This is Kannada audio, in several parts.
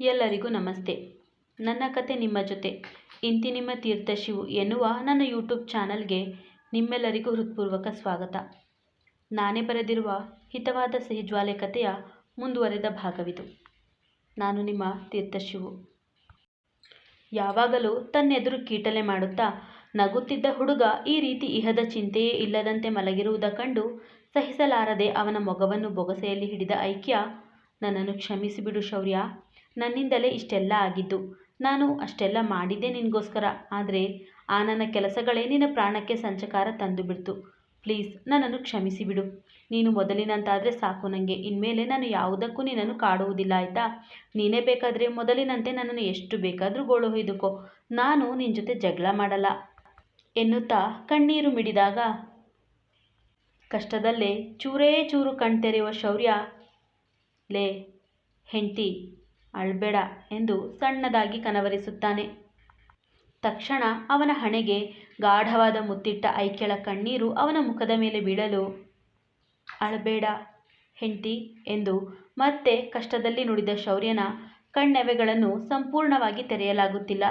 ಎಲ್ಲರಿಗೂ ನಮಸ್ತೆ. ನನ್ನ ಕತೆ ನಿಮ್ಮ ಜೊತೆ. ಇಂತಿ ನಿಮ್ಮ ತೀರ್ಥಶಿವು ಎನ್ನುವ ನನ್ನ ಯೂಟ್ಯೂಬ್ ಚಾನಲ್ಗೆ ನಿಮ್ಮೆಲ್ಲರಿಗೂ ಹೃತ್ಪೂರ್ವಕ ಸ್ವಾಗತ. ನಾನೇ ಬರೆದಿರುವ ಹಿತವಾದ ಸಿಹಿಜ್ವಾಲೆ ಕಥೆಯ ಮುಂದುವರೆದ ಭಾಗವಿದು. ನಾನು ನಿಮ್ಮ ತೀರ್ಥಶಿವು ಯಾವಾಗಲೂ ತನ್ನೆದುರು ಕೀಟಲೆ ಮಾಡುತ್ತಾ ನಗುತ್ತಿದ್ದ ಹುಡುಗ ಈ ರೀತಿ ಇಹದ ಚಿಂತೆಯೇ ಇಲ್ಲದಂತೆ ಮಲಗಿರುವುದ ಕಂಡು ಸಹಿಸಲಾರದೆ ಅವನ ಮೊಗವನ್ನು ಬೊಗಸೆಯಲ್ಲಿ ಹಿಡಿದ ಐಕ್ಯ, ನನ್ನನ್ನು ಕ್ಷಮಿಸಿಬಿಡು ಶೌರ್ಯ ನನ್ನಿಂದಲೇ ಇಷ್ಟೆಲ್ಲ ಆಗಿದ್ದು. ನಾನು ಅಷ್ಟೆಲ್ಲ ಮಾಡಿದ್ದೆ ನಿನಗೋಸ್ಕರ. ಆದರೆ ಆ ನನ್ನ ಕೆಲಸಗಳೇ ನಿನ್ನ ಪ್ರಾಣಕ್ಕೆ ಸಂಚಕಾರ ತಂದುಬಿಡ್ತು. ಪ್ಲೀಸ್ ನನ್ನನ್ನು ಕ್ಷಮಿಸಿಬಿಡು. ನೀನು ಮೊದಲಿನಂತಾದರೆ ಸಾಕು ನನಗೆ ಇನ್ಮೇಲೆ ನಾನು ಯಾವುದಕ್ಕೂ ನಿನ್ನನ್ನು ಕಾಡುವುದಿಲ್ಲ, ಆಯಿತಾ? ನೀನೇ ಬೇಕಾದರೆ ಮೊದಲಿನಂತೆ ನನ್ನನ್ನು ಎಷ್ಟು ಬೇಕಾದರೂ ಗೋಳು ಹೊಯ್ದುಕೋ. ನಾನು ನಿನ್ನ ಜೊತೆ ಜಗಳ ಮಾಡಲ್ಲ. ಎನ್ನುತ್ತಾ ಕಣ್ಣೀರು ಮಿಡಿದಾಗ ಕಷ್ಟದಲ್ಲೇ ಚೂರೇ ಚೂರು ಕಣ್ತೆರೆಯುವ ಶೌರ್ಯ. ಲೇ, ಹೆಂಡ್ತಿ ಅಳ್ಬೇಡ ಎಂದು ಸಣ್ಣದಾಗಿ ಕನವರಿಸುತ್ತಾನೆ. ತಕ್ಷಣ ಅವನ ಹಣೆಗೆ ಗಾಢವಾದ ಮುತ್ತಿಟ್ಟ ಐಕ್ಯಳ ಕಣ್ಣೀರು ಅವನ ಮುಖದ ಮೇಲೆ ಬೀಳಲು, ಅಳಬೇಡ ಹೆಂಡ್ತಿ ಎಂದು ಮತ್ತೆ ಕಷ್ಟದಲ್ಲಿ ನುಡಿದ ಶೌರ್ಯನ ಕಣ್ಣೆವೆಗಳನ್ನು ಸಂಪೂರ್ಣವಾಗಿ ತೆರೆಯಲಾಗುತ್ತಿಲ್ಲ.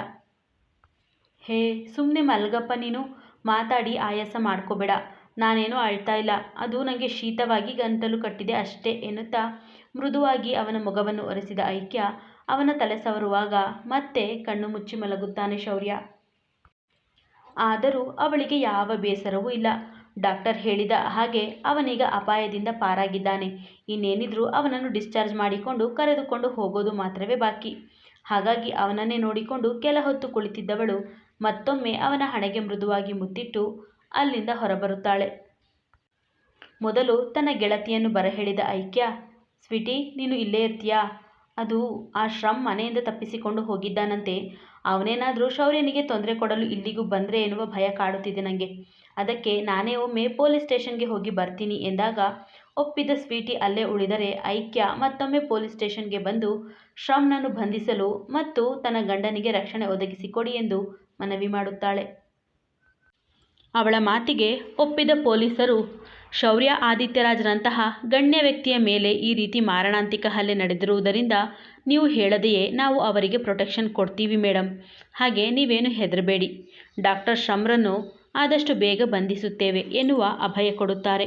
ಹೇ ಸುಮ್ಮನೆ ಮಲ್ಗಪ್ಪ ನೀನು, ಮಾತಾಡಿ ಆಯಾಸ ಮಾಡ್ಕೋಬೇಡ. ನಾನೇನೂ ಅಳ್ತಾ ಇಲ್ಲ. ಅದು ನನಗೆ ಶೀತವಾಗಿ ಗಂಟಲು ಕಟ್ಟಿದೆ ಅಷ್ಟೇ ಎನ್ನುತ್ತಾ ಮೃದುವಾಗಿ ಅವನ ಮೊಗವನ್ನು ಒರೆಸಿದ ಐಕ್ಯ ಅವನ ತಲೆ ಸವರುವಾಗ ಮತ್ತೆ ಕಣ್ಣು ಮುಚ್ಚಿ ಮಲಗುತ್ತಾನೆ ಶೌರ್ಯ. ಆದರೂ ಅವಳಿಗೆ ಯಾವ ಬೇಸರವೂ ಇಲ್ಲ. ಡಾಕ್ಟರ್ ಹೇಳಿದ ಹಾಗೆ ಅವನೀಗ ಅಪಾಯದಿಂದ ಪಾರಾಗಿದ್ದಾನೆ. ಇನ್ನೇನಿದ್ರೂ ಅವನನ್ನು ಡಿಸ್ಚಾರ್ಜ್ ಮಾಡಿಕೊಂಡು ಕರೆದುಕೊಂಡು ಹೋಗೋದು ಮಾತ್ರವೇ ಬಾಕಿ. ಹಾಗಾಗಿ ಅವನನ್ನೇ ನೋಡಿಕೊಂಡು ಕೆಲ ಹೊತ್ತು ಕುಳಿತಿದ್ದವಳು ಮತ್ತೊಮ್ಮೆ ಅವನ ಹಣೆಗೆ ಮೃದುವಾಗಿ ಮುತ್ತಿಟ್ಟು ಅಲ್ಲಿಂದ ಹೊರಬರುತ್ತಾಳೆ. ಮೊದಲು ತನ್ನ ಗೆಳತಿಯನ್ನು ಬರಹೇಳಿದ ಐಕ್ಯ ಸ್ವೀಟಿ, ನೀನು ಇಲ್ಲೇ ಇರ್ತೀಯಾ ಅದು ಆ ಶ್ರಮ್ ಮನೆಯಿಂದ ತಪ್ಪಿಸಿಕೊಂಡು ಹೋಗಿದ್ದಾನಂತೆ. ಅವನೇನಾದರೂ ಶೌರ್ಯನಿಗೆ ತೊಂದರೆ ಕೊಡಲು ಇಲ್ಲಿಗೂ ಬಂದರೆ ಎನ್ನುವ ಭಯ ಕಾಡುತ್ತಿದೆ ನನಗೆ ಅದಕ್ಕೆ ನಾನೇ ಒಮ್ಮೆ ಪೊಲೀಸ್ ಸ್ಟೇಷನ್ಗೆ ಹೋಗಿ ಬರ್ತೀನಿ ಎಂದಾಗ ಒಪ್ಪಿದ ಸ್ವೀಟಿ ಅಲ್ಲೇ ಉಳಿದರೆ ಐಕ್ಯ ಮತ್ತೊಮ್ಮೆ ಪೊಲೀಸ್ ಸ್ಟೇಷನ್ಗೆ ಬಂದು ಶ್ರಮ್ನನ್ನು ಬಂಧಿಸಲು ಮತ್ತು ತನ್ನ ಗಂಡನಿಗೆ ರಕ್ಷಣೆ ಒದಗಿಸಿಕೊಡಿ ಎಂದು ಮನವಿ ಮಾಡುತ್ತಾಳೆ. ಅವಳ ಮಾತಿಗೆ ಒಪ್ಪಿದ ಪೊಲೀಸರು, ಶೌರ್ಯ ಆದಿತ್ಯರಾಜ್ರಂತಹ ಗಣ್ಯ ವ್ಯಕ್ತಿಯ ಮೇಲೆ ಈ ರೀತಿ ಮಾರಣಾಂತಿಕ ಹಲ್ಲೆ ನಡೆದಿರುವುದರಿಂದ ನೀವು ಹೇಳದೆಯೇ ನಾವು ಅವರಿಗೆ ಪ್ರೊಟೆಕ್ಷನ್ ಕೊಡ್ತೀವಿ ಮೇಡಮ್ ಹಾಗೆ ನೀವೇನು ಹೆದರಬೇಡಿ. ಡಾಕ್ಟರ್ ಶ್ರಮ್ರನ್ನು ಆದಷ್ಟು ಬೇಗ ಬಂಧಿಸುತ್ತೇವೆ ಎನ್ನುವ ಅಭಯ ಕೊಡುತ್ತಾರೆ.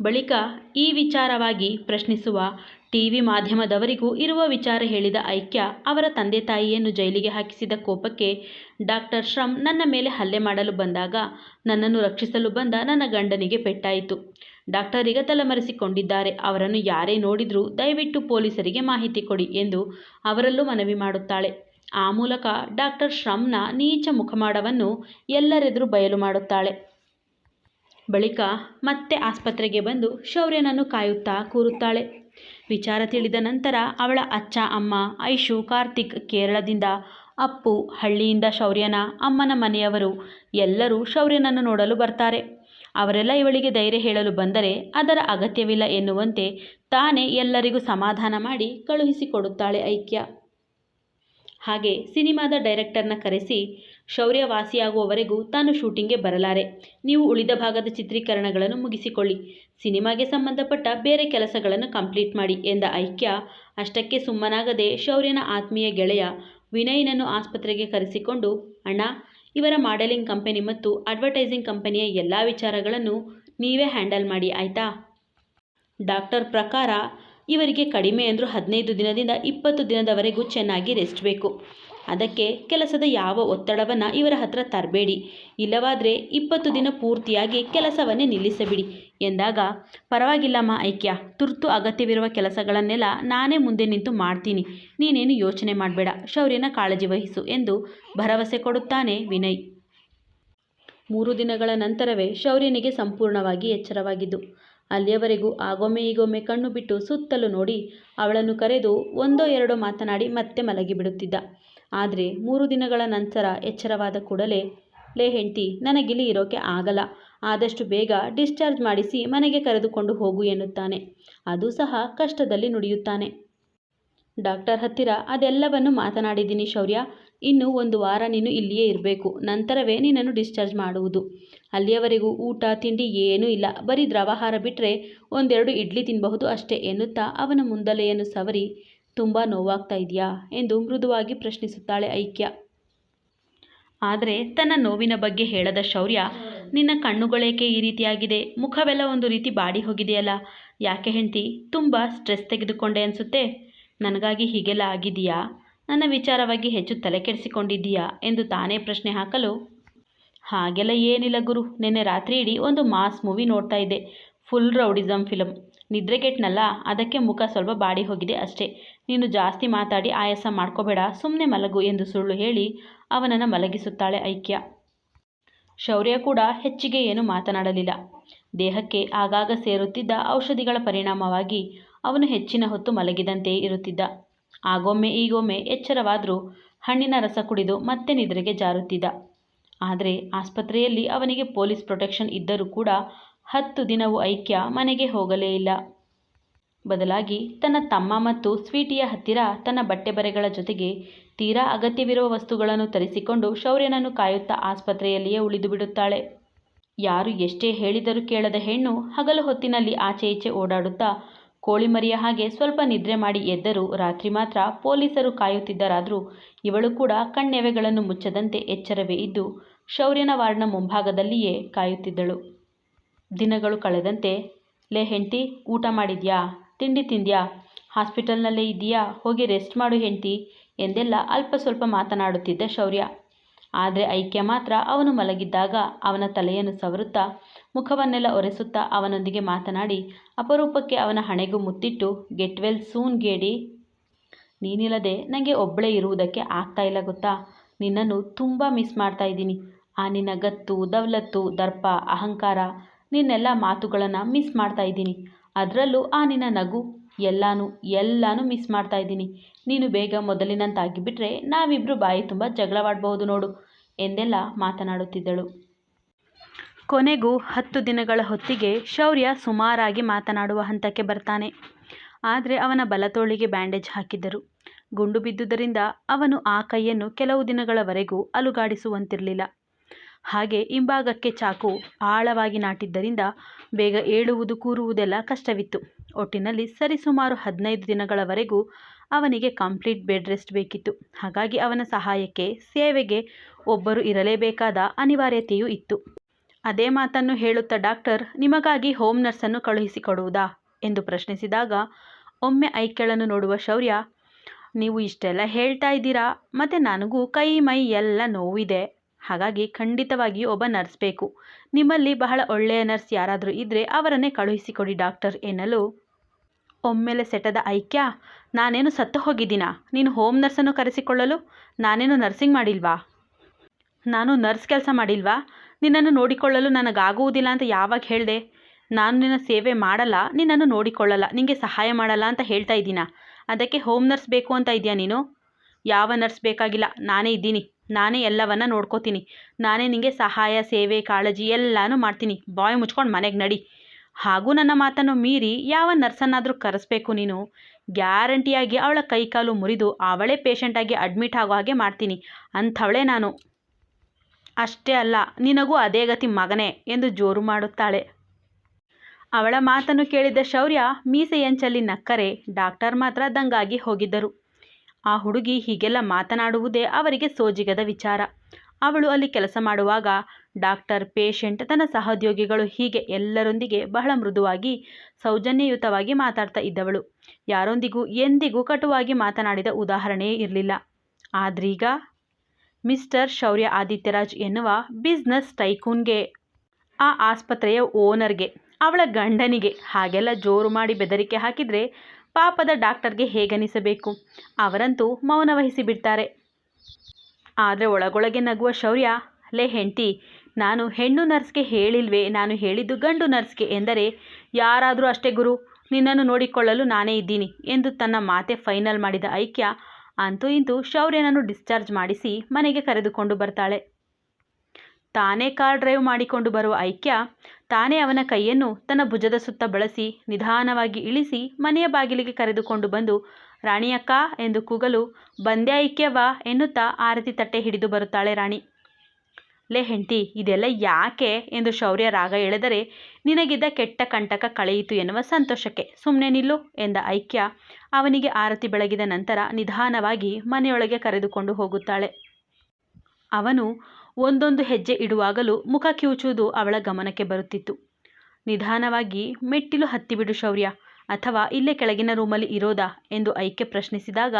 ಬಳಿಕ ಈ ವಿಚಾರವಾಗಿ ಪ್ರಶ್ನಿಸುವ ಟಿವಿ ಮಾಧ್ಯಮದವರಿಗೂ ಇರುವ ವಿಚಾರ ಹೇಳಿದ ಐಕ್ಯ, ಅವರ ತಂದೆ ತಾಯಿಯನ್ನು ಜೈಲಿಗೆ ಹಾಕಿಸಿದ ಕೋಪಕ್ಕೆ ಡಾಕ್ಟರ್ ಶ್ರಮ್ ನನ್ನ ಮೇಲೆ ಹಲ್ಲೆ ಮಾಡಲು ಬಂದಾಗ ನನ್ನನ್ನು ರಕ್ಷಿಸಲು ಬಂದ ನನ್ನ ಗಂಡನಿಗೆ ಪೆಟ್ಟಾಯಿತು. ಡಾಕ್ಟರ್ ಈಗ ತಲೆಮರೆಸಿಕೊಂಡಿದ್ದಾರೆ. ಅವರನ್ನು ಯಾರೇ ನೋಡಿದರೂ ದಯವಿಟ್ಟು ಪೊಲೀಸರಿಗೆ ಮಾಹಿತಿ ಕೊಡಿ ಎಂದು ಅವರಲ್ಲೂ ಮನವಿ ಮಾಡುತ್ತಾಳೆ. ಆ ಮೂಲಕ ಡಾಕ್ಟರ್ ಶ್ರಮ್ನ ನೀಚ ಮುಖಮಾಡವನ್ನು ಎಲ್ಲರೆದುರು ಬಯಲು ಮಾಡುತ್ತಾಳೆ. ಬಳಿಕ ಮತ್ತೆ ಆಸ್ಪತ್ರೆಗೆ ಬಂದು ಶೌರ್ಯನನ್ನು ಕಾಯುತ್ತಾ ಕೂರುತ್ತಾಳೆ. ವಿಚಾರ ತಿಳಿದ ನಂತರ ಅವಳ ಅಚ್ಚ ಅಮ್ಮ ಐಶು ಕಾರ್ತಿಕ್ ಕೇರಳದಿಂದ, ಅಪ್ಪು ಹಳ್ಳಿಯಿಂದ ಶೌರ್ಯನ ಅಮ್ಮನ ಮನೆಯವರು ಎಲ್ಲರೂ ಶೌರ್ಯನನ್ನು ನೋಡಲು ಬರ್ತಾರೆ. ಅವರೆಲ್ಲ ಇವಳಿಗೆ ಧೈರ್ಯ ಹೇಳಲು ಬಂದರೆ ಅದರ ಅಗತ್ಯವಿಲ್ಲ ಎನ್ನುವಂತೆ ತಾನೇ ಎಲ್ಲರಿಗೂ ಸಮಾಧಾನ ಮಾಡಿ ಕಳುಹಿಸಿಕೊಡುತ್ತಾಳೆ ಐಕ್ಯ. ಹಾಗೆ ಸಿನಿಮಾದ ಡೈರೆಕ್ಟರ್ನ ಕರೆಸಿ ಶೌರ್ಯ ವಾಸಿಯಾಗುವವರೆಗೂ ತಾನು ಶೂಟಿಂಗ್ಗೆ ಬರಲಾರೆ. ನೀವು ಉಳಿದ ಭಾಗದ ಚಿತ್ರೀಕರಣಗಳನ್ನು ಮುಗಿಸಿಕೊಳ್ಳಿ. ಸಿನಿಮಾಗೆ ಸಂಬಂಧಪಟ್ಟ ಬೇರೆ ಕೆಲಸಗಳನ್ನು ಕಂಪ್ಲೀಟ್ ಮಾಡಿ ಎಂದ ಐಕ್ಯ, ಅಷ್ಟಕ್ಕೆ ಸುಮ್ಮನಾಗದೆ ಶೌರ್ಯನ ಆತ್ಮೀಯ ಗೆಳೆಯ ವಿನಯ್ನನ್ನು ಆಸ್ಪತ್ರೆಗೆ ಕರೆಸಿಕೊಂಡು, ಅಣ್ಣ, ಇವರ ಮಾಡೆಲಿಂಗ್ ಕಂಪನಿ ಮತ್ತು ಅಡ್ವರ್ಟೈಸಿಂಗ್ ಕಂಪನಿಯ ಎಲ್ಲ ವಿಚಾರಗಳನ್ನು ನೀವೇ ಹ್ಯಾಂಡಲ್ ಮಾಡಿ, ಆಯಿತಾ? ಡಾಕ್ಟರ್ ಪ್ರಕಾರ ಇವರಿಗೆ ಕಡಿಮೆ ಅಂದರೂ ಹದಿನೈದು ದಿನದಿಂದ ಇಪ್ಪತ್ತು ದಿನದವರೆಗೂ ಚೆನ್ನಾಗಿ ರೆಸ್ಟ್ ಬೇಕು. ಅದಕ್ಕೆ ಕೆಲಸದ ಯಾವ ಒತ್ತಡವನ್ನು ಇವರ ಹತ್ರ ತರಬೇಡಿ. ಇಲ್ಲವಾದರೆ ಇಪ್ಪತ್ತು ದಿನ ಪೂರ್ತಿಯಾಗಿ ಕೆಲಸವನ್ನೇ ನಿಲ್ಲಿಸಬಿಡಿ. ಎಂದಾಗ ಪರವಾಗಿಲ್ಲಮ್ಮ ಐಕ್ಯ, ತುರ್ತು ಅಗತ್ಯವಿರುವ ಕೆಲಸಗಳನ್ನೆಲ್ಲ ನಾನೇ ಮುಂದೆ ನಿಂತು ಮಾಡ್ತೀನಿ. ನೀನೇನು ಯೋಚನೆ ಮಾಡಬೇಡ. ಶೌರ್ಯನ ಕಾಳಜಿ ವಹಿಸು ಎಂದು ಭರವಸೆ ಕೊಡುತ್ತಾನೆ ವಿನಯ್. ಮೂರು ದಿನಗಳ ನಂತರವೇ ಶೌರ್ಯನಿಗೆ ಸಂಪೂರ್ಣವಾಗಿ ಎಚ್ಚರವಾಗಿದ್ದು. ಅಲ್ಲಿಯವರೆಗೂ ಆಗೊಮ್ಮೆ ಈಗೊಮ್ಮೆ ಕಣ್ಣು ಬಿಟ್ಟು ಸುತ್ತಲೂ ನೋಡಿ ಅವಳನ್ನು ಕರೆದು ಒಂದೋ ಎರಡೋ ಮಾತನಾಡಿ ಮತ್ತೆ ಮಲಗಿಬಿಡುತ್ತಿದ್ದ. ಆದರೆ ಮೂರು ದಿನಗಳ ನಂತರ ಎಚ್ಚರವಾದ ಕೂಡಲೇ, ಲೇ ಹೆಂಡ್ತಿ, ನನಗಿಲ್ಲಿ ಇರೋಕೆ ಆಗಲ್ಲ. ಆದಷ್ಟು ಬೇಗ ಡಿಸ್ಚಾರ್ಜ್ ಮಾಡಿಸಿ ಮನೆಗೆ ಕರೆದುಕೊಂಡು ಹೋಗು, ಎನ್ನುತ್ತಾನೆ. ಅದು ಸಹ ಕಷ್ಟದಲ್ಲಿ ನುಡಿಯುತ್ತಾನೆ. ಡಾಕ್ಟರ್ ಹತ್ತಿರ ಅದೆಲ್ಲವನ್ನು ಮಾತನಾಡಿದ್ದೀನಿ ಶೌರ್ಯ. ಇನ್ನು ಒಂದು ವಾರ ನೀನು ಇಲ್ಲಿಯೇ ಇರಬೇಕು. ನಂತರವೇ ನಿನ್ನನ್ನು ಡಿಸ್ಚಾರ್ಜ್ ಮಾಡುವುದು. ಅಲ್ಲಿಯವರೆಗೂ ಊಟ, ತಿಂಡಿ ಏನೂ ಇಲ್ಲ. ಬರೀ ದ್ರವಾಹಾರ ಬಿಟ್ಟರೆ ಒಂದೆರಡು ಇಡ್ಲಿ ತಿನ್ನಬಹುದು ಅಷ್ಟೇ ಎನ್ನುತ್ತಾ ಅವನ ಮುಂದಲೆಯನ್ನು ಸವರಿ, ತುಂಬ ನೋವಾಗ್ತಾ ಇದೆಯಾ? ಎಂದು ಮೃದುವಾಗಿ ಪ್ರಶ್ನಿಸುತ್ತಾಳೆ ಐಕ್ಯ. ಆದರೆ ತನ್ನ ನೋವಿನ ಬಗ್ಗೆ ಹೇಳದ ಶೌರ್ಯ, ನಿನ್ನ ಕಣ್ಣುಗಳೇಕೆ ಈ ರೀತಿಯಾಗಿದೆ? ಮುಖವೆಲ್ಲ ಒಂದು ರೀತಿ ಬಾಡಿ ಹೋಗಿದೆಯಲ್ಲ. ಯಾಕೆ ಹೆಂಡ್ತಿ, ತುಂಬ ಸ್ಟ್ರೆಸ್ ತೆಗೆದುಕೊಂಡೆ ಅನಿಸುತ್ತೆ. ನನಗಾಗಿ ಹೀಗೆಲ್ಲ ಆಗಿದೆಯಾ ನನ್ನ ವಿಚಾರವಾಗಿ ಹೆಚ್ಚು ತಲೆ ಕೆಡಿಸಿಕೊಂಡಿದ್ದೀಯಾ ಎಂದು ತಾನೇ ಪ್ರಶ್ನೆ ಹಾಕಲು? ಹಾಗೆಲ್ಲ ಏನಿಲ್ಲ ಗುರು. ನಿನ್ನೆ ರಾತ್ರಿ ಇಡೀ ಒಂದು ಮಾಸ್ ಮೂವಿ ನೋಡ್ತಾ ಇದ್ದೆ. ಫುಲ್ ರೌಡಿಸಮ್ ಫಿಲಮ್ ನಿದ್ರೆಗೆಟ್ನಲ್ಲ, ಅದಕ್ಕೆ ಮುಖ ಸ್ವಲ್ಪ ಬಾಡಿ ಹೋಗಿದೆ ಅಷ್ಟೇ. ನೀನು ಜಾಸ್ತಿ ಮಾತಾಡಿ ಆಯಾಸ ಮಾಡ್ಕೋಬೇಡ ಸುಮ್ಮನೆ ಮಲಗು ಎಂದು ಸುಳ್ಳು ಹೇಳಿ ಅವನನ್ನು ಮಲಗಿಸುತ್ತಾಳೆ ಐಕ್ಯ. ಶೌರ್ಯ ಕೂಡ ಹೆಚ್ಚಿಗೆ ಏನು ಮಾತನಾಡಲಿಲ್ಲ. ದೇಹಕ್ಕೆ ಆಗಾಗ ಸೇರುತ್ತಿದ್ದ ಔಷಧಿಗಳ ಪರಿಣಾಮವಾಗಿ ಅವನು ಹೆಚ್ಚಿನ ಹೊತ್ತು ಮಲಗಿದಂತೆಯೇ ಇರುತ್ತಿದ್ದ. ಆಗೊಮ್ಮೆ ಈಗೊಮ್ಮೆ ಎಚ್ಚರವಾದರೂ ಹಣ್ಣಿನ ರಸ ಕುಡಿದು ಮತ್ತೆ ನಿದ್ರೆಗೆ ಜಾರುತ್ತಿದ್ದ. ಆದರೆ ಆಸ್ಪತ್ರೆಯಲ್ಲಿ ಅವನಿಗೆ ಪೊಲೀಸ್ ಪ್ರೊಟೆಕ್ಷನ್ ಇದ್ದರೂ ಕೂಡ ಹತ್ತು ದಿನವೂ ಐಕ್ಯ ಮನೆಗೆ ಹೋಗಲೇ ಇಲ್ಲ. ಬದಲಾಗಿ ತನ್ನ ತಮ್ಮ ಮತ್ತು ಸ್ವೀಟಿಯ ಹತ್ತಿರ ತನ್ನ ಬಟ್ಟೆ ಬರೆಗಳ ಜೊತೆಗೆ ತೀರಾ ಅಗತ್ಯವಿರುವ ವಸ್ತುಗಳನ್ನು ತರಿಸಿಕೊಂಡು ಶೌರ್ಯನನ್ನು ಕಾಯುತ್ತಾ ಆಸ್ಪತ್ರೆಯಲ್ಲಿಯೇ ಉಳಿದು ಬಿಡುತ್ತಾಳೆ. ಯಾರು ಎಷ್ಟೇ ಹೇಳಿದರೂ ಕೇಳದ ಹೆಣ್ಣು ಹಗಲು ಹೊತ್ತಿನಲ್ಲಿ ಆಚೆ ಈಚೆ ಓಡಾಡುತ್ತಾ ಕೋಳಿಮರಿಯ ಹಾಗೆ ಸ್ವಲ್ಪ ನಿದ್ರೆ ಮಾಡಿ ಎದ್ದರೂ ರಾತ್ರಿ ಮಾತ್ರ ಪೊಲೀಸರು ಕಾಯುತ್ತಿದ್ದರಾದರೂ ಇವಳು ಕೂಡ ಕಣ್ಣೆವೆಗಳನ್ನು ಮುಚ್ಚದಂತೆ ಎಚ್ಚರವೇ ಇದ್ದು ಶೌರ್ಯನ ವಾರ್ಡ್ನ ಮುಂಭಾಗದಲ್ಲಿಯೇ ಕಾಯುತ್ತಿದ್ದಳು. ದಿನಗಳು ಕಳೆದಂತೆ, ಲೇ ಹೆಂಡ್ತಿ, ಊಟ ಮಾಡಿದ್ಯಾ? ತಿಂಡಿ ತಿಂದ್ಯಾ? ಹಾಸ್ಪಿಟಲ್ನಲ್ಲೇ ಇದೆಯಾ ಹೋಗಿ ರೆಸ್ಟ್ ಮಾಡು ಹೆಂಡ್ತಿ, ಎಂದೆಲ್ಲ ಅಲ್ಪ ಸ್ವಲ್ಪ ಮಾತನಾಡುತ್ತಿದ್ದ ಶೌರ್ಯ. ಆದರೆ ಐಕ್ಯ ಮಾತ್ರ ಅವನು ಮಲಗಿದ್ದಾಗ ಅವನ ತಲೆಯನ್ನು ಸವರುತ್ತಾ ಮುಖವನ್ನೆಲ್ಲ ಒರೆಸುತ್ತಾ ಅವನೊಂದಿಗೆ ಮಾತನಾಡಿ, ಅಪರೂಪಕ್ಕೆ ಅವನ ಹಣೆಗೂ ಮುತ್ತಿಟ್ಟು ಗೆಟ್ ವೆಲ್ ಸೂನ್ ಗೇಡಿ. ನೀನಿಲ್ಲದೆ ನನಗೆ ಒಬ್ಬಳೇ ಇರುವುದಕ್ಕೆ ಆಗ್ತಾ ಇಲ್ಲ ಗೊತ್ತಾ? ನಿನ್ನನ್ನು ತುಂಬ ಮಿಸ್ ಮಾಡ್ತಾ ಇದ್ದೀನಿ. ಆ ನಿನ್ನ ಗತ್ತು ದವಲತ್ತು ದರ್ಪ, ಅಹಂಕಾರ, ನಿನ್ನೆಲ್ಲ ಮಾತುಗಳನ್ನು ಮಿಸ್ ಮಾಡ್ತಾ ಇದ್ದೀನಿ. ಅದರಲ್ಲೂ ಆ ನಿನ್ನ ನಗು, ಎಲ್ಲಾನು ಎಲ್ಲಾನು ಮಿಸ್ ಮಾಡ್ತಾ ಇದ್ದೀನಿ. ನೀನು ಬೇಗ ಮೊದಲಿನಂತಾಗಿಬಿಟ್ರೆ ನಾವಿಬ್ಬರು ಬಾಯಿ ತುಂಬ ಜಗಳವಾಡಬಹುದು ನೋಡು, ಎಂದೆಲ್ಲ ಮಾತನಾಡುತ್ತಿದ್ದಳು. ಕೊನೆಗೂ ಹತ್ತು ದಿನಗಳ ಹೊತ್ತಿಗೆ ಶೌರ್ಯ ಸುಮಾರಾಗಿ ಮಾತನಾಡುವ ಹಂತಕ್ಕೆ ಬರ್ತಾನೆ. ಆದರೆ ಅವನ ಬಲತೋಳಿಗೆ ಬ್ಯಾಂಡೇಜ್ ಹಾಕಿದ್ದರು. ಗುಂಡು ಬಿದ್ದುದರಿಂದ ಅವನು ಆ ಕೈಯನ್ನು ಕೆಲವು ದಿನಗಳವರೆಗೂ ಅಲುಗಾಡಿಸುವಂತಿರಲಿಲ್ಲ. ಹಾಗೆ ಹಿಂಭಾಗಕ್ಕೆ ಚಾಕು ಆಳವಾಗಿ ನಾಟಿದ್ದರಿಂದ ಬೇಗ ಏಳುವುದು ಕೂರುವುದೆಲ್ಲ ಕಷ್ಟವಿತ್ತು. ಒಟ್ಟಿನಲ್ಲಿ ಸರಿಸುಮಾರು ಹದಿನೈದು ದಿನಗಳವರೆಗೂ ಅವನಿಗೆ ಕಂಪ್ಲೀಟ್ ಬೆಡ್ ರೆಸ್ಟ್ ಬೇಕಿತ್ತು. ಹಾಗಾಗಿ ಅವನ ಸಹಾಯಕ್ಕೆ ಸೇವೆಗೆ ಒಬ್ಬರು ಇರಲೇಬೇಕಾದ ಅನಿವಾರ್ಯತೆಯೂ ಇತ್ತು. ಅದೇ ಮಾತನ್ನು ಹೇಳುತ್ತಾ ಡಾಕ್ಟರ್, ನಿಮಗಾಗಿ ಹೋಮ್ ನರ್ಸನ್ನು ಕಳುಹಿಸಿಕೊಡುವುದಾ? ಎಂದು ಪ್ರಶ್ನಿಸಿದಾಗ, ಒಮ್ಮೆ ಐಕ್ಯಳನ್ನು ನೋಡುವ ಶೌರ್ಯ, ನೀವು ಇಷ್ಟೆಲ್ಲ ಹೇಳ್ತಾ ಇದ್ದೀರಾ? ಮತ್ತು ನನಗೂ ಕೈ, ಮೈ ಎಲ್ಲ ನೋವಿದೆ. ಹಾಗಾಗಿ ಖಂಡಿತವಾಗಿ ಒಬ್ಬ ನರ್ಸ್ ಬೇಕು. ನಿಮ್ಮಲ್ಲಿ ಬಹಳ ಒಳ್ಳೆಯ ನರ್ಸ್ ಯಾರಾದರೂ ಇದ್ದರೆ ಅವರನ್ನೇ ಕಳುಹಿಸಿಕೊಡಿ ಡಾಕ್ಟರ್ ಎನ್ನಲು. ಒಮ್ಮೆಲೆ ಸೆಟದ ಐಕ್ಯ, ನಾನೇನು ಸತ್ತು ಹೋಗಿದ್ದೀನಾ? ನೀನು ಹೋಮ್ ನರ್ಸನ್ನು ಕರೆಸಿಕೊಳ್ಳಲು? ನಾನೇನು ನರ್ಸಿಂಗ್ ಮಾಡಿಲ್ವಾ? ನಾನು ನರ್ಸ್ ಕೆಲಸ ಮಾಡಿಲ್ವಾ? ನಿನ್ನನ್ನು ನೋಡಿಕೊಳ್ಳಲು ನನಗಾಗುವುದಿಲ್ಲ ಅಂತ ಯಾವಾಗ ಹೇಳಿದೆ? ನಾನು ನಿನ್ನ ಸೇವೆ ಮಾಡಲ್ಲ, ನಿನ್ನನ್ನು ನೋಡಿಕೊಳ್ಳಲ್ಲ ನಿನಗೆ ಸಹಾಯ ಮಾಡಲ್ಲ ಅಂತ ಹೇಳ್ತಾ ಇದ್ದೀನ? ಅದಕ್ಕೆ ಹೋಮ್ ನರ್ಸ್ ಬೇಕು ಅಂತ ಇದೆಯಾ ನೀನು? ಯಾವ ನರ್ಸ್ ಬೇಕಾಗಿಲ್ಲ, ನಾನೇ ಇದ್ದೀನಿ. ನಾನೇ ಎಲ್ಲವನ್ನ ನೋಡ್ಕೋತೀನಿ. ನಾನೇ ನಿನಗೆ ಸಹಾಯ, ಸೇವೆ, ಕಾಳಜಿ ಎಲ್ಲನೂ ಮಾಡ್ತೀನಿ. ಬಾಯ್ ಮುಚ್ಕೊಂಡು ಮನೆಗೆ ನಡಿ. ಹಾಗೂ ನನ್ನ ಮಾತನ್ನು ಮೀರಿ ಯಾವ ನರ್ಸನ್ನಾದರೂ ಕರೆಸ್ಬೇಕು ನೀನು? ಗ್ಯಾರಂಟಿಯಾಗಿ ಅವಳ ಕೈಕಾಲು ಮುರಿದು ಅವಳೇ ಪೇಷಂಟಾಗಿ ಅಡ್ಮಿಟ್ ಆಗೋ ಹಾಗೆ ಮಾಡ್ತೀನಿ. ಅಂಥವಳೇ ನಾನು. ಅಷ್ಟೇ ಅಲ್ಲ, ನಿನಗೂ ಅದೇ ಗತಿ ಮಗನೇ ಎಂದು ಜೋರು ಮಾಡುತ್ತಾಳೆ. ಅವಳ ಮಾತನ್ನು ಕೇಳಿದ ಶೌರ್ಯ ಮೀಸೆಯಂಚಲ್ಲಿ ನಕ್ಕರೆ ಡಾಕ್ಟರ್ ಮಾತ್ರ ದಂಗಾಗಿ ಹೋಗಿದ್ದರು. ಆ ಹುಡುಗಿ ಹೀಗೆಲ್ಲ ಮಾತನಾಡುವುದೇ ಅವರಿಗೆ ಸೋಜಿಗದ ವಿಚಾರ. ಅವಳು ಅಲ್ಲಿ ಕೆಲಸ ಮಾಡುವಾಗ ಡಾಕ್ಟರ್ ಪೇಷಂಟ್ ತನ್ನ ಸಹೋದ್ಯೋಗಿಗಳು ಹೀಗೆ ಎಲ್ಲರೊಂದಿಗೆ ಬಹಳ ಮೃದುವಾಗಿ, ಸೌಜನ್ಯಯುತವಾಗಿ ಮಾತಾಡ್ತಾ ಇದ್ದವಳು. ಯಾರೊಂದಿಗೂ ಎಂದಿಗೂ ಕಟುವಾಗಿ ಮಾತನಾಡಿದ ಉದಾಹರಣೆಯೇ ಇರಲಿಲ್ಲ. ಆದ್ರೀಗ ಮಿಸ್ಟರ್ ಶೌರ್ಯ ಆದಿತ್ಯರಾಜ್ ಎನ್ನುವ ಬಿಸ್ನೆಸ್ ಟೈಕೂನ್ಗೆ, ಆ ಆಸ್ಪತ್ರೆಯ ಓನರ್ಗೆ, ಅವಳ ಗಂಡನಿಗೆ ಹಾಗೆಲ್ಲ ಜೋರು ಮಾಡಿ ಬೆದರಿಕೆ ಹಾಕಿದರೆ ಪಾಪದ ಡಾಕ್ಟರ್ಗೆ ಹೇಗನಿಸಬೇಕು? ಅವರಂತೂ ಮೌನ ವಹಿಸಿ ಬಿಡ್ತಾರೆ. ಆದರೆ ಒಳಗೊಳಗೆ ನಗುವ ಶೌರ್ಯ, ಲೇ ಹೆಂಡ್ತಿ, ನಾನು ಹೆಣ್ಣು ನರ್ಸ್ಗೆ ಹೇಳಿಲ್ವೇ? ನಾನು ಹೇಳಿದ್ದು ಗಂಡು ನರ್ಸ್ಗೆ ಎಂದರೆ ಯಾರಾದರೂ ಅಷ್ಟೇ ಗುರು. ನಿನ್ನನ್ನು ನೋಡಿಕೊಳ್ಳಲು ನಾನೇ ಇದ್ದೀನಿ ಎಂದು ತನ್ನ ಮಾತೆ ಫೈನಲ್ ಮಾಡಿದ ಐಕ್ಯ ಅಂತೂ ಇಂತೂ ಶೌರ್ಯನನ್ನು ಡಿಸ್ಚಾರ್ಜ್ ಮಾಡಿಸಿ ಮನೆಗೆ ಕರೆದುಕೊಂಡು ಬರ್ತಾಳೆ. ತಾನೇ ಕಾರ್ ಡ್ರೈವ್ ಮಾಡಿಕೊಂಡು ಬರುವ ಐಕ್ಯ, ತಾನೇ ಅವನ ಕೈಯನ್ನು ತನ್ನ ಭುಜದ ಸುತ್ತ ಬಳಸಿ ನಿಧಾನವಾಗಿ ಇಳಿಸಿ ಮನೆಯ ಬಾಗಿಲಿಗೆ ಕರೆದುಕೊಂಡು ಬಂದು ರಾಣಿಯಕ್ಕ ಎಂದು ಕೂಗಲು, ಬಂದೆ ಐಕ್ಯವಾ ಎನ್ನುತ್ತಾ ಆರತಿ ತಟ್ಟೆ ಹಿಡಿದು ಬರುತ್ತಾಳೆ ರಾಣಿ. ಲೇ ಹೆಂಡತಿ, ಇದೆಲ್ಲ ಯಾಕೆ? ಎಂದು ಶೌರ್ಯ ರಾಗ ಎಳೆದರೆ, ನಿನಗಿದ್ದ ಕೆಟ್ಟ ಕಂಟಕ ಕಳೆಯಿತು ಎನ್ನುವ ಸಂತೋಷಕ್ಕೆ. ಸುಮ್ಮನೆ ನಿಲ್ಲು ಎಂದ ಐಕ್ಯ. ಅವನಿಗೆ ಆರತಿ ಬೆಳಗಿದ ನಂತರ ನಿಧಾನವಾಗಿ ಮನೆಯೊಳಗೆ ಕರೆದುಕೊಂಡು ಹೋಗುತ್ತಾಳೆ. ಅವನು ಒಂದೊಂದು ಹೆಜ್ಜೆ ಇಡುವಾಗಲೂ ಮುಖ ಕಿವುಚುವುದು ಅವಳ ಗಮನಕ್ಕೆ ಬರುತ್ತಿತ್ತು. ನಿಧಾನವಾಗಿ, ಮೆಟ್ಟಿಲು ಹತ್ತಿಬಿಡು ಶೌರ್ಯ, ಅಥವಾ ಇಲ್ಲೇ ಕೆಳಗಿನ ರೂಮಲ್ಲಿ ಇರೋದಾ? ಎಂದು ಐಕ್ಯ ಪ್ರಶ್ನಿಸಿದಾಗ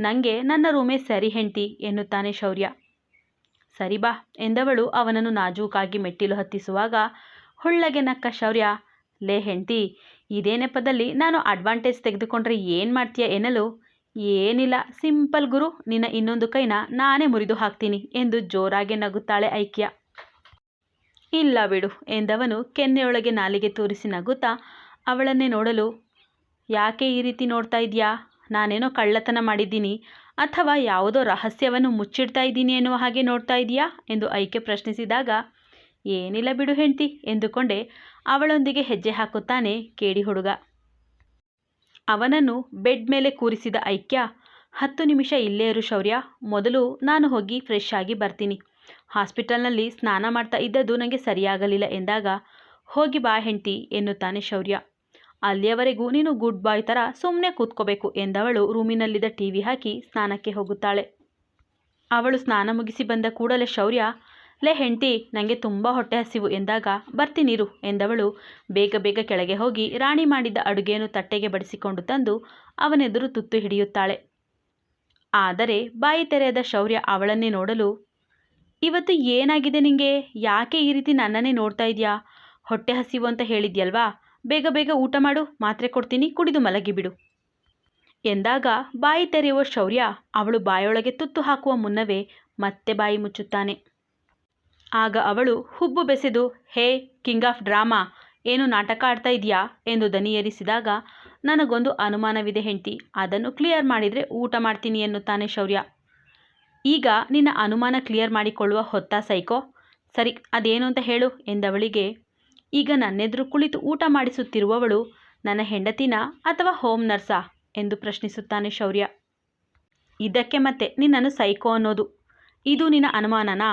ನನಗೆ ನನ್ನ ರೂಮೇ ಸರಿ ಹೆಂಡ್ತಿ, ಎನ್ನುತ್ತಾನೆ ಶೌರ್ಯ. ಸರಿ ಬಾ ಎಂದವಳು ಅವನನ್ನು ನಾಜೂಕಾಗಿ ಮೆಟ್ಟಿಲು ಹತ್ತಿಸುವಾಗ, ಹೊಳ್ಳಗೆ ನಕ್ಕ ಶೌರ್ಯ, ಲೇ ಹೆಂಡ್ತಿ ಇದೇ ನೆಪದಲ್ಲಿ ನಾನು ಅಡ್ವಾಂಟೇಜ್ ತೆಗೆದುಕೊಂಡ್ರೆ ಏನು ಮಾಡ್ತೀಯ ಎನ್ನಲು, ಏನಿಲ್ಲ, ಸಿಂಪಲ್ ಗುರು, ನಿನ್ನ ಇನ್ನೊಂದು ಕೈನ ನಾನೇ ಮುರಿದು ಹಾಕ್ತೀನಿ ಎಂದು ಜೋರಾಗಿ ನಗುತ್ತಾಳೆ ಐಕ್ಯ. ಇಲ್ಲ ಬಿಡು ಎಂದವನು ಕೆನ್ನೆಯೊಳಗೆ ನಾಲಿಗೆ ತೋರಿಸಿ ನಗುತ್ತಾ, ಅವಳನ್ನೇ ನೋಡಲು, ಯಾಕೆ ಈ ರೀತಿ ನೋಡ್ತಾ ಇದೆಯಾ ನಾನೇನೋ ಕಳ್ಳತನ ಮಾಡಿದ್ದೀನಿ. ಅಥವಾ ಯಾವುದೋ ರಹಸ್ಯವನ್ನು ಮುಚ್ಚಿಡ್ತಾ ಇದ್ದೀನಿ ಎನ್ನುವ ಹಾಗೆ ನೋಡ್ತಾ ಇದೆಯಾ? ಎಂದು ಐಕ್ಯ ಪ್ರಶ್ನಿಸಿದಾಗ, ಏನಿಲ್ಲ ಬಿಡು ಹೆಂಡ್ತಿ, ಎಂದುಕೊಂಡೆ ಅವಳೊಂದಿಗೆ ಹೆಜ್ಜೆ ಹಾಕುತ್ತಾನೆ ಕೇಳಿ ಹುಡುಗ. ಅವನನ್ನು ಬೆಡ್ ಮೇಲೆ ಕೂರಿಸಿದ ಐಕ್ಯ, ಹತ್ತು ನಿಮಿಷ ಇಲ್ಲೇ ಇರು ಶೌರ್ಯ, ಮೊದಲು ನಾನು ಹೋಗಿ ಫ್ರೆಶ್ ಆಗಿ ಬರ್ತೀನಿ. ಹಾಸ್ಪಿಟಲ್ನಲ್ಲಿ ಸ್ನಾನ ಮಾಡ್ತಾ ಇದ್ದದ್ದು ನನಗೆ ಸರಿಯಾಗಲಿಲ್ಲ ಎಂದಾಗ, ಹೋಗಿ ಬಾ ಹೆಂಡ್ತಿ, ಎನ್ನುತ್ತಾನೆ ಶೌರ್ಯ. ಅಲ್ಲಿಯವರೆಗೂ ನೀನು ಗುಡ್ ಬಾಯ್ ಥರ ಸುಮ್ಮನೆ ಕೂತ್ಕೋಬೇಕು ಎಂದವಳು ರೂಮಿನಲ್ಲಿದ್ದ ಟಿ ವಿ ಹಾಕಿ ಸ್ನಾನಕ್ಕೆ ಹೋಗುತ್ತಾಳೆ. ಅವಳು ಸ್ನಾನ ಮುಗಿಸಿ ಬಂದ ಕೂಡಲೇ ಶೌರ್ಯ, ಲೇ ಹೆಂಡತಿ ನನಗೆ ತುಂಬ ಹೊಟ್ಟೆ ಹಸಿವು ಎಂದಾಗ ಬರ್ತೀನಿರು ಎಂದವಳು ಬೇಗ ಬೇಗ ಕೆಳಗೆ ಹೋಗಿ ರಾಣಿ ಮಾಡಿದ್ದ ಅಡುಗೆಯನ್ನು ತಟ್ಟೆಗೆ ಬಡಿಸಿಕೊಂಡು ತಂದು ಅವನೆದುರು ತುತ್ತು ಹಿಡಿಯುತ್ತಾಳೆ. ಆದರೆ ಬಾಯಿ ತೆರೆಯದ ಶೌರ್ಯ ಅವಳನ್ನೇ ನೋಡಲು, ಇವತ್ತು ಏನಾಗಿದೆ ನಿಂಗೆ? ಯಾಕೆ ಈ ರೀತಿ ನನ್ನನ್ನೇ ನೋಡ್ತಾ ಇದೆಯಾ? ಹೊಟ್ಟೆ ಹಸಿವು ಅಂತ ಹೇಳಿದ್ಯಲ್ವಾ? ಬೇಗ ಬೇಗ ಊಟ ಮಾಡು, ಮಾತ್ರೆ ಕೊಡ್ತೀನಿ, ಕುಡಿದು ಮಲಗಿಬಿಡು ಎಂದಾಗ ಬಾಯಿ ತೆರೆಯುವ ಶೌರ್ಯ ಅವಳು ಬಾಯೊಳಗೆ ತುತ್ತು ಹಾಕುವ ಮುನ್ನವೇ ಮತ್ತೆ ಬಾಯಿ ಮುಚ್ಚುತ್ತಾನೆ. ಆಗ ಅವಳು ಹುಬ್ಬು ಬೆಸೆದು, ಹೇ, ಕಿಂಗ್ ಆಫ್ ಡ್ರಾಮಾ, ಏನು ನಾಟಕ ಆಡ್ತಾ ಇದೆಯಾ ಎಂದು ದನಿ ಏರಿಸಿದಾಗ ನನಗೊಂದು ಅನುಮಾನವಿದೆ ಹೆಂಡ್ತಿ, ಅದನ್ನು ಕ್ಲಿಯರ್ ಮಾಡಿದರೆ ಊಟ ಮಾಡ್ತೀನಿ ಎನ್ನುತ್ತಾನೆ ಶೌರ್ಯ. ಈಗ ನಿನ್ನ ಅನುಮಾನ ಕ್ಲಿಯರ್ ಮಾಡಿಕೊಳ್ಳುವ ಹೊತ್ತ ಸೈಕೋ, ಸರಿ, ಅದೇನು ಅಂತ ಹೇಳು ಎಂದವಳಿಗೆ ಈಗ ನನ್ನೆದುರು ಕುಳಿತು ಊಟ ಮಾಡಿಸುತ್ತಿರುವವಳು ನನ್ನ ಹೆಂಡತಿನಾ ಅಥವಾ ಹೋಮ್ ನರ್ಸಾ? ಎಂದು ಪ್ರಶ್ನಿಸುತ್ತಾನೆ ಶೌರ್ಯ. ಇದಕ್ಕೆ ಮತ್ತೆ ನಿನ್ನನ್ನು ಸೈಕೋ ಅನ್ನೋದು. ಇದು ನಿನ್ನ ಅನುಮಾನನಾ?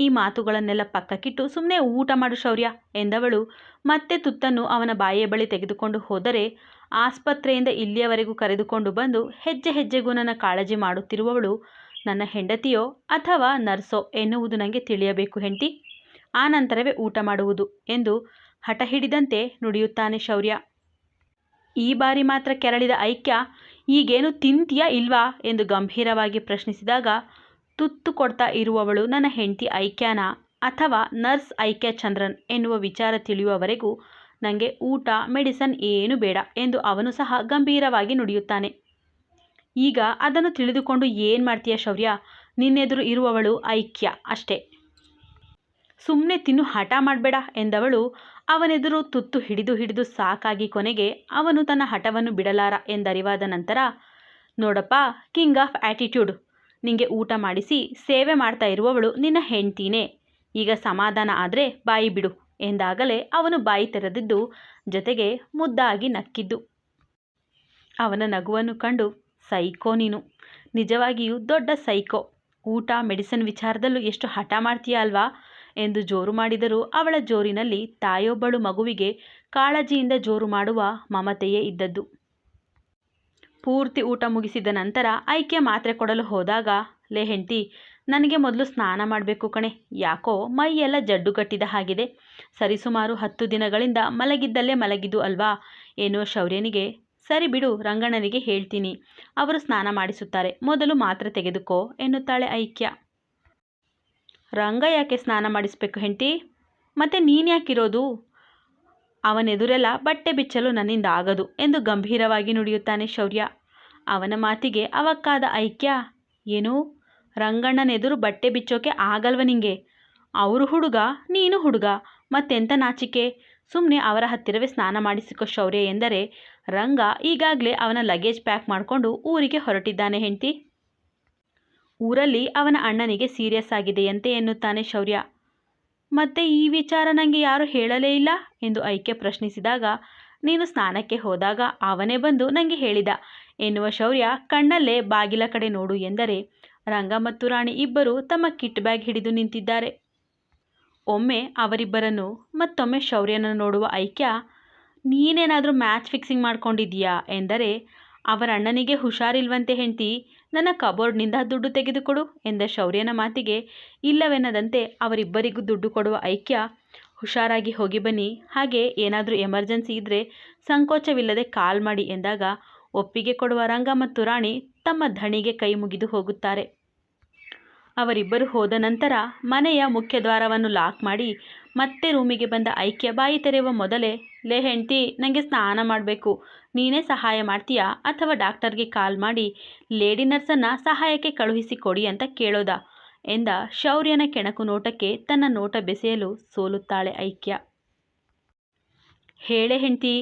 ಈ ಮಾತುಗಳನ್ನೆಲ್ಲ ಪಕ್ಕಕ್ಕಿಟ್ಟು ಸುಮ್ಮನೆ ಊಟ ಮಾಡು ಶೌರ್ಯ, ಎಂದವಳು ಮತ್ತೆ ತುತ್ತನ್ನು ಅವನ ಬಾಯಿಯ ಬಳಿ ತೆಗೆದುಕೊಂಡು ಹೋದರೆ ಆಸ್ಪತ್ರೆಯಿಂದ ಇಲ್ಲಿಯವರೆಗೂ ಕರೆದುಕೊಂಡು ಬಂದು ಹೆಜ್ಜೆ ಹೆಜ್ಜೆಗೂ ನನ್ನ ಕಾಳಜಿ ಮಾಡುತ್ತಿರುವವಳು ನನ್ನ ಹೆಂಡತಿಯೋ ಅಥವಾ ನರ್ಸೋ ಎನ್ನುವುದು ನನಗೆ ತಿಳಿಯಬೇಕು ಹೆಂಡತಿ. ಆ ನಂತರವೇ ಊಟ ಮಾಡುವುದು ಎಂದು ಹಠ ಹಿಡಿದಂತೆ ನುಡಿಯುತ್ತಾನೆ ಶೌರ್ಯ. ಈ ಬಾರಿ ಮಾತ್ರ ಕೆರಳಿದ ಐಕ್ಯ, ಈಗೇನು ತಿಂತೀಯಾ ಇಲ್ವಾ? ಎಂದು ಗಂಭೀರವಾಗಿ ಪ್ರಶ್ನಿಸಿದಾಗ, ತುತ್ತು ಕೊಡ್ತಾ ಇರುವವಳು ನನ್ನ ಹೆಂಡತಿ ಐಕ್ಯಾನ ಅಥವಾ ನರ್ಸ್ ಐಕ್ಯ ಚಂದ್ರನ್ ಎನ್ನುವ ವಿಚಾರ ತಿಳಿಯುವವರೆಗೂ ನನಗೆ ಊಟ, ಮೆಡಿಸನ್ ಏನು ಬೇಡ ಎಂದು ಅವನು ಸಹ ಗಂಭೀರವಾಗಿ ನುಡಿಯುತ್ತಾನೆ. ಈಗ ಅದನ್ನು ತಿಳಿದುಕೊಂಡು ಏನು ಮಾಡ್ತೀಯ ಶೌರ್ಯ? ನಿನ್ನೆದುರು ಇರುವವಳು ಐಕ್ಯ ಅಷ್ಟೇ. ಸುಮ್ಮನೆ ತಿನ್ನು ಹಠ ಮಾಡಬೇಡ ಎಂದವಳು ಅವನೆದುರು ತುತ್ತು ಹಿಡಿದು ಹಿಡಿದು ಸಾಕಾಗಿ ಕೊನೆಗೆ ಅವನು ತನ್ನ ಹಠವನ್ನು ಬಿಡಲಾರ ಎಂದರಿವಾದ ನಂತರ, ನೋಡಪ್ಪ, ಕಿಂಗ್ ಆಫ್ ಆ್ಯಟಿಟ್ಯೂಡ್ ನಿಂಗೆ ಊಟ ಮಾಡಿಸಿ ಸೇವೆ ಮಾಡ್ತಾ ಇರುವವಳು ನಿನ್ನ ಹೆಂಡ್ತೀನೇ. ಈಗ ಸಮಾಧಾನ ಆದರೆ ಬಾಯಿ ಬಿಡು ಎಂದಾಗಲೇ ಅವನು ಬಾಯಿ ತೆರೆದಿದ್ದು ಜೊತೆಗೆ ಮುದ್ದಾಗಿ ನಕ್ಕಿದ್ದು. ಅವನ ನಗುವನ್ನು ಕಂಡು, ಸೈಕೋ ನೀನು. ನಿಜವಾಗಿಯೂ ದೊಡ್ಡ ಸೈಕೋ. ಊಟ, ಮೆಡಿಸಿನ್ ವಿಚಾರದಲ್ಲೂ ಎಷ್ಟು ಹಠ ಮಾಡ್ತೀಯ ಅಲ್ವಾ? ಎಂದು ಜೋರು ಮಾಡಿದರೂ ಅವಳ ಜೋರಿನಲ್ಲಿ ತಾಯೊಬ್ಬಳು ಮಗುವಿಗೆ ಕಾಳಜಿಯಿಂದ ಜೋರು ಮಾಡುವ ಮಮತೆಯೇ ಇದ್ದದ್ದು. ಪೂರ್ತಿ ಊಟ ಮುಗಿಸಿದ ನಂತರ ಐಕ್ಯ ಮಾತ್ರೆ ಕೊಡಲು ಹೋದಾಗ, ಲೇ ಹೆಂಡ್ತಿ, ನನಗೆ ಮೊದಲು ಸ್ನಾನ ಮಾಡಬೇಕು ಕಣೆ. ಯಾಕೋ ಮೈಯೆಲ್ಲ ಜಡ್ಡು ಕಟ್ಟಿದ ಹಾಗಿದೆ ಸರಿಸುಮಾರು ಹತ್ತು ದಿನಗಳಿಂದ ಮಲಗಿದ್ದಲ್ಲೇ ಮಲಗಿದ್ದು ಅಲ್ವಾ ಏನೋ ಶೌರ್ಯನಿಗೆ, ಸರಿ ಬಿಡು, ರಂಗಣ್ಣನಿಗೆ ಹೇಳ್ತೀನಿ. ಅವರು ಸ್ನಾನ ಮಾಡಿಸುತ್ತಾರೆ. ಮೊದಲು ಮಾತ್ರೆ ತೆಗೆದುಕೋ ಎನ್ನುತ್ತಾಳೆ ಐಕ್ಯ. ರಂಗ ಯಾಕೆ ಸ್ನಾನ ಮಾಡಿಸ್ಬೇಕು ಹೆಂಡ್ತಿ? ಮತ್ತೆ ನೀನು ಯಾಕಿರೋದು ಅವನೆದುರೆಲ್ಲ ಬಟ್ಟೆ ಬಿಚ್ಚಲು ನನ್ನಿಂದ ಆಗದು ಎಂದು ಗಂಭೀರವಾಗಿ ನುಡಿಯುತ್ತಾನೆ ಶೌರ್ಯ. ಅವನ ಮಾತಿಗೆ ಅವಕ್ಕಾದ ಐಕ್ಯ? ಏನು? ರಂಗಣ್ಣನೆದುರು ಬಟ್ಟೆ ಬಿಚ್ಚೋಕೆ ಆಗಲ್ವ ನಿಂಗೆ? ಅವರು ಹುಡುಗ, ನೀನು ಹುಡುಗ ಮತ್ತೆಂಥ ನಾಚಿಕೆ? ಸುಮ್ಮನೆ ಅವರ ಹತ್ತಿರವೇ ಸ್ನಾನ ಮಾಡಿಸಿಕೊ ಶೌರ್ಯ ಎಂದರೆ ರಂಗ ಈಗಾಗಲೇ ಅವನ ಲಗೇಜ್ ಪ್ಯಾಕ್ ಮಾಡಿಕೊಂಡು ಊರಿಗೆ ಹೊರಟಿದ್ದಾನೆ ಹೆಂಡ್ತಿ. ಊರಲ್ಲಿ ಅವನ ಅಣ್ಣನಿಗೆ ಸೀರಿಯಸ್ ಆಗಿದೆಯಂತೆ ಎನ್ನುತ್ತಾನೆ ಶೌರ್ಯ. ಮತ್ತೆ ಈ ವಿಚಾರ ನನಗೆ ಯಾರು ಹೇಳಲೇ ಇಲ್ಲ ಎಂದು ಐಕ್ಯ ಪ್ರಶ್ನಿಸಿದಾಗ, ನೀನು ಸ್ನಾನಕ್ಕೆ ಹೋದಾಗ ಅವನೇ ಬಂದು ನನಗೆ ಹೇಳಿದ. ಎನ್ನುವ ಶೌರ್ಯ ಕಣ್ಣಲ್ಲೇ ಬಾಗಿಲ ಕಡೆ ನೋಡು ಎಂದರೆ, ರಂಗ ಮತ್ತು ರಾಣಿ ಇಬ್ಬರು ತಮ್ಮ ಕಿಟ್ ಬ್ಯಾಗ್ ಹಿಡಿದು ನಿಂತಿದ್ದಾರೆ. ಒಮ್ಮೆ ಅವರಿಬ್ಬರನ್ನು ಮತ್ತೊಮ್ಮೆ ಶೌರ್ಯನ ನೋಡುವ ಐಕ್ಯ, ನೀನೇನಾದರೂ ಮ್ಯಾಚ್ ಫಿಕ್ಸಿಂಗ್ ಮಾಡ್ಕೊಂಡಿದ್ದೀಯಾ ಎಂದರೆ, ಅವರ ಅಣ್ಣನಿಗೆ ಹುಷಾರಿಲ್ವಂತೆ ಹೆಂಡ್ತಿ ನನ್ನ ಕಬೋರ್ಡ್ನಿಂದ ದುಡ್ಡು ತೆಗೆದುಕೊಡು ಎಂದ ಶೌರ್ಯನ ಮಾತಿಗೆ. ಇಲ್ಲವೆನ್ನದಂತೆ ಅವರಿಬ್ಬರಿಗೂ ದುಡ್ಡು ಕೊಡುವ ಐಕ್ಯ ಹುಷಾರಾಗಿ ಹೋಗಿ ಬನ್ನಿ. ಹಾಗೆ ಏನಾದರೂ ಎಮರ್ಜೆನ್ಸಿ ಇದ್ದರೆ ಸಂಕೋಚವಿಲ್ಲದೆ ಕಾಲ್ ಮಾಡಿ ಎಂದಾಗ ಒಪ್ಪಿಗೆ ಕೊಡುವ ರಂಗ ಮತ್ತು ರಾಣಿ ತಮ್ಮ ಧಣಿಗೆ ಕೈ ಮುಗಿದು ಹೋಗುತ್ತಾರೆ. ಅವರಿಬ್ಬರು ಹೋದ ನಂತರ ಮನೆಯ ಮುಖ್ಯ ದ್ವಾರವನ್ನು ಲಾಕ್ ಮಾಡಿ ಮತ್ತೆ ರೂಮಿಗೆ ಬಂದ ಐಕ್ಯ ಬಾಯಿ ತೆರೆಯುವ ಮೊದಲೇ, ಲೇ ಹೆಂಡ್ತಿ ನನಗೆ ಸ್ನಾನ ಮಾಡಬೇಕು. ನೀನೇ ಸಹಾಯ ಮಾಡ್ತೀಯಾ? ಅಥವಾ ಡಾಕ್ಟರ್ಗೆ ಕಾಲ್ ಮಾಡಿ, ಲೇಡಿ ನರ್ಸನ್ನು ಸಹಾಯಕ್ಕೆ ಕಳುಹಿಸಿ ಕೊಡಿ ಅಂತ ಕೇಳೋದ? ಎಂದ ಶೌರ್ಯನ ಕೆಣಕು ನೋಟಕ್ಕೆ ತನ್ನ ನೋಟ ಬೆಸೆಯಲು ಸೋಲುತ್ತಾಳೆ ಐಕ್ಯ. ಹೇಳೆ ಹೆಂಡ್ತಿ,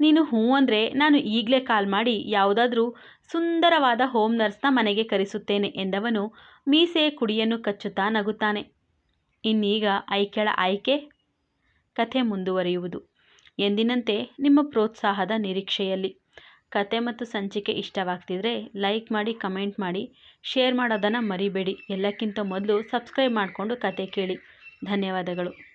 ನೀನು ಹ್ಞೂ ಅಂದರೆ ನಾನು ಈಗಲೇ ಕಾಲ್ ಮಾಡಿ ಯಾವುದಾದ್ರೂ ಸುಂದರವಾದ ಹೋಮ್ ನರ್ಸ್ನ ಮನೆಗೆ ಕರೆಸುತ್ತೇನೆ ಎಂದವನು ಮೀಸೆಯ ಕುಡಿಯನ್ನು ಕಚ್ಚುತ್ತಾ ನಗುತ್ತಾನೆ. ಇನ್ನೀಗ ಐಕ್ಯಳ ಆಯ್ಕೆ ಕಥೆ ಮುಂದುವರಿಯುವುದು. ಎಂದಿನಂತೆ ನಿಮ್ಮ ಪ್ರೋತ್ಸಾಹದ ನಿರೀಕ್ಷೆಯಲ್ಲಿ ಕತೆ ಮತ್ತು ಸಂಚಿಕೆ ಇಷ್ಟವಾಗ್ತಿದ್ರೆ ಲೈಕ್ ಮಾಡಿ, ಕಮೆಂಟ್ ಮಾಡಿ, ಶೇರ್ ಮಾಡೋದನ್ನು ಮರಿಬೇಡಿ. ಎಲ್ಲಕ್ಕಿಂತ ಮೊದಲು ಸಬ್ಸ್ಕ್ರೈಬ್ ಮಾಡಿಕೊಂಡು ಕತೆ ಕೇಳಿ. ಧನ್ಯವಾದಗಳು.